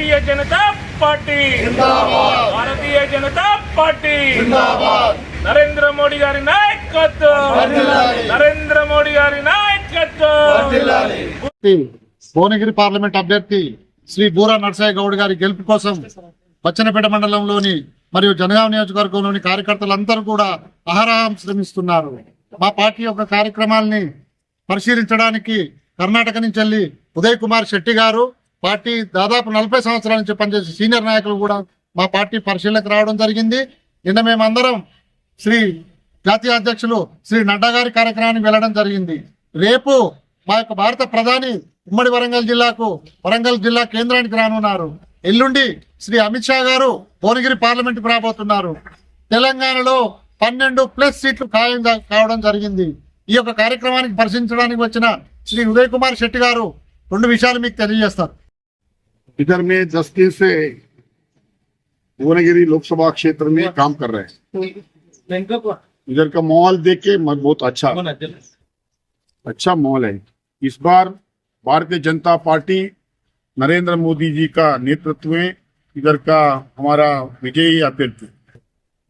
భారతీయ Janata party. Bharatiya Janata party. Narendra Modi గారి నాయకత్వం. నరేంద్ర మోడీ గారి నాయకత్వం. భువనగిరి పార్లమెంట్ అభ్యర్థి శ్రీ బూరా నరసయ్య గౌడ్ గారి గెలుపు కోసం బచ్చనపేట మండలంలోని మరియు జనగాం నియోజకవర్గంలోని కార్యకర్తలందరూ కూడా అహరాహం శ్రమిస్తున్నారు. మా పార్టీ యొక్క కార్యక్రమాల్ని పరిశీలించడానికి కర్ణాటక నుంచి వెళ్ళి ఉదయ్ కుమార్ శెట్టి గారు పార్టీ దాదాపు నలభై సంవత్సరాల నుంచి పనిచేసే సీనియర్ నాయకులు కూడా మా పార్టీ పరిశీలనకు రావడం జరిగింది. నిన్న మేమందరం శ్రీ జాతీయ అధ్యక్షులు శ్రీ నడ్డా గారి కార్యక్రమానికి వెళ్ళడం జరిగింది. రేపు మా యొక్క భారత ప్రధాని ఉమ్మడి వరంగల్ జిల్లాకు వరంగల్ జిల్లా కేంద్రానికి రానున్నారు. ఎల్లుండి శ్రీ అమిత్ షా గారు భువనగిరి పార్లమెంట్కి రాబోతున్నారు. తెలంగాణలో పన్నెండు ప్లస్ సీట్లు ఖాయం కావడం జరిగింది. ఈ యొక్క కార్యక్రమానికి పరిశీలించడానికి వచ్చిన శ్రీ ఉదయ్ కుమార్ శెట్టి గారు రెండు విషయాలు మీకు తెలియజేస్తారు. इधर में दिन से भुवनगिरी लोकसभा क्षेत्र में काम कर रहे हैं। इधर का माहौल देख के बहुत अच्छा। अच्छा माहौल है। इस बार भारतीय जनता पार्टी नरेंद्र मोदी जी का नेतृत्व में इधर का हमारा विजयी अभ्यर्थी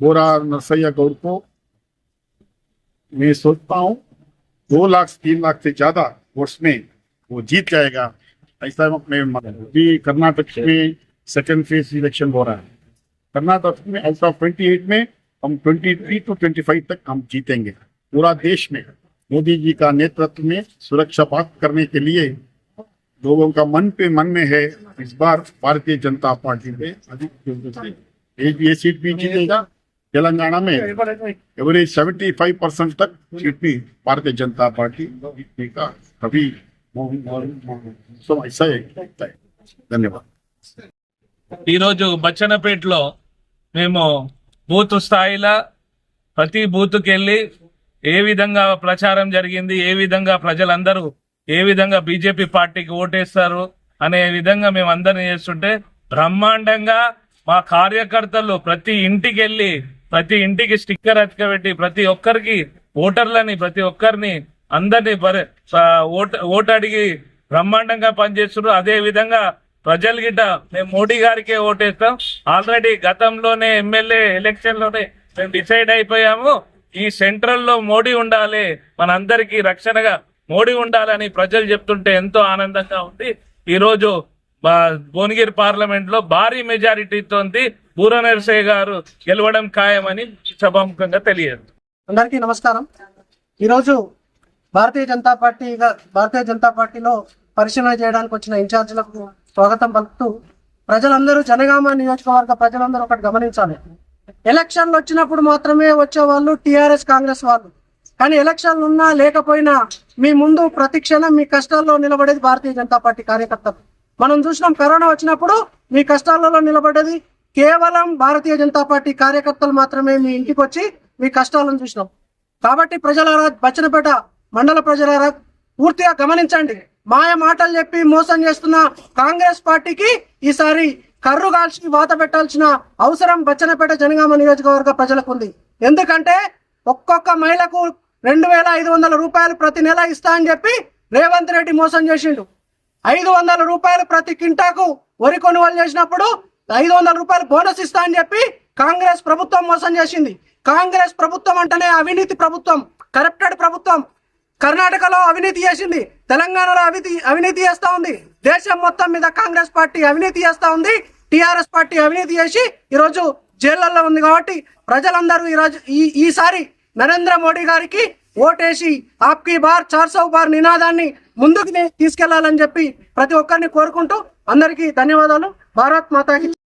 बोरा नरसैया गौड़ को मैं सोचता हूँ दो लाख तीन लाख से ज़्यादा वोट्स में वो जीत जाएगा। ऐसा मैं कर्नाटक में सेकंड फ़ेज़ इलेक्शन हो रहा है। कर्नाटक में आउट ऑफ़ ट्वेंटी एट में हम twenty three two twenty five तक हम जीतेंगे। पूरा देश में, मोदी जी का नेतृत्व में सुरक्षा बात करने के लिए लोगों का मन पे मन में है इस बार भारतीय जनता पार्टी में अधिक सीट भी जीतेगा। तेलंगाना में एवरेज सेवेंटी फाइव परसेंट तक सीट भी भारतीय जनता पार्टी जीतने का कभी ఈరోజు బచ్చనపేటలో మేము బూత్ స్థాయిలో ప్రతి బూత్కి వెళ్ళి ఏ విధంగా ప్రచారం జరిగింది ఏ విధంగా ప్రజలందరూ ఏ విధంగా బీజేపీ పార్టీకి ఓటేస్తారు అనే విధంగా మేము అందరిని చేస్తుంటే బ్రహ్మాండంగా మా కార్యకర్తలు ప్రతి ఇంటికి వెళ్ళి ప్రతి ఇంటికి స్టిక్కర్ అతికబెట్టి ప్రతి ఒక్కరికి ఓటర్లని ప్రతి ఒక్కరిని అందరినీ పరి- ఓటు అడిగి బ్రహ్మాండంగా పనిచేస్తున్నారు. అదే విధంగా ప్రజలు గిట్ట మేము మోడీ గారికే ఓటేస్తాం. ఆల్రెడీ గతంలోనే ఎమ్మెల్యే ఎలక్షన్లోనే మేము డిసైడ్ అయిపోయాము. ఈ సెంట్రల్లో మోడీ ఉండాలి మనందరికీ రక్షణగా మోడీ ఉండాలని ప్రజలు చెప్తుంటే ఎంతో ఆనందంగా ఉంది. ఈ రోజు భువనగిరి పార్లమెంట్లో భారీ మెజారిటీతో బూర నరసయ్య గారు గెలవడం ఖాయమని సభాముఖంగా తెలియదు అందరికీ నమస్కారం. ఈరోజు భారతీయ జనతా పార్టీ భారతీయ జనతా పార్టీలో పరిశీలన చేయడానికి వచ్చిన ఇన్ఛార్జీలకు స్వాగతం పలుకుతూ ప్రజలందరూ జనగామ నియోజకవర్గ ప్రజలందరూ ఒకటి గమనించాలి. ఎలక్షన్లు వచ్చినప్పుడు మాత్రమే వచ్చే వాళ్ళు టీఆర్ఎస్ కాంగ్రెస్ వాళ్ళు. కానీ ఎలక్షన్లు ఉన్నా లేకపోయినా మీ ముందు ప్రతిక్షణం మీ కష్టాల్లో నిలబడేది భారతీయ జనతా పార్టీ కార్యకర్తలు. మనం చూసినాం కరోనా వచ్చినప్పుడు మీ కష్టాలలో నిలబడేది కేవలం భారతీయ జనతా పార్టీ కార్యకర్తలు మాత్రమే మీ ఇంటికి వచ్చి మీ కష్టాలను చూసినాం. కాబట్టి ప్రజల బచ్చనపేట మండల ప్రజలారా పూర్తిగా గమనించండి. మాయ మాటలు చెప్పి మోసం చేస్తున్న కాంగ్రెస్ పార్టీకి ఈసారి కర్రు కాల్చి వాత పెట్టాల్సిన అవసరం బచ్చనపేట జనగామ నియోజకవర్గ ప్రజలకు ఉంది ఎందుకంటే ఒక్కొక్క మహిళకు రెండు వేల ఐదు వందల రూపాయలు ప్రతి నెల ఇస్తా అని చెప్పి రేవంత్ రెడ్డి మోసం చేసిండు. ఐదు వందల రూపాయలు ప్రతి కింటాకు వరి కొనుగోలు చేసినప్పుడు ఐదు వందల రూపాయలు బోనస్ ఇస్తా అని చెప్పి కాంగ్రెస్ ప్రభుత్వం మోసం చేసింది. కాంగ్రెస్ ప్రభుత్వం అంటేనే అవినీతి ప్రభుత్వం కరప్టెడ్ ప్రభుత్వం. కర్ణాటకలో అవినీతి చేసింది తెలంగాణలో అవినీతి అవినీతి చేస్తా ఉంది. దేశం మొత్తం మీద కాంగ్రెస్ పార్టీ అవినీతి చేస్తా ఉంది. టిఆర్ఎస్ పార్టీ అవినీతి చేసి ఈరోజు జైళ్ళలో ఉంది కాబట్టి ప్రజలందరూ ఈరోజు ఈ ఈసారి నరేంద్ర మోడీ గారికి ఓటేసి ఆప్కి బార్ చార్సౌ బార్ నినాదాన్ని ముందుకు తీసుకెళ్ళాలని చెప్పి ప్రతి ఒక్కరిని కోరుకుంటూ అందరికీ ధన్యవాదాలు. భారత్ మాతాకి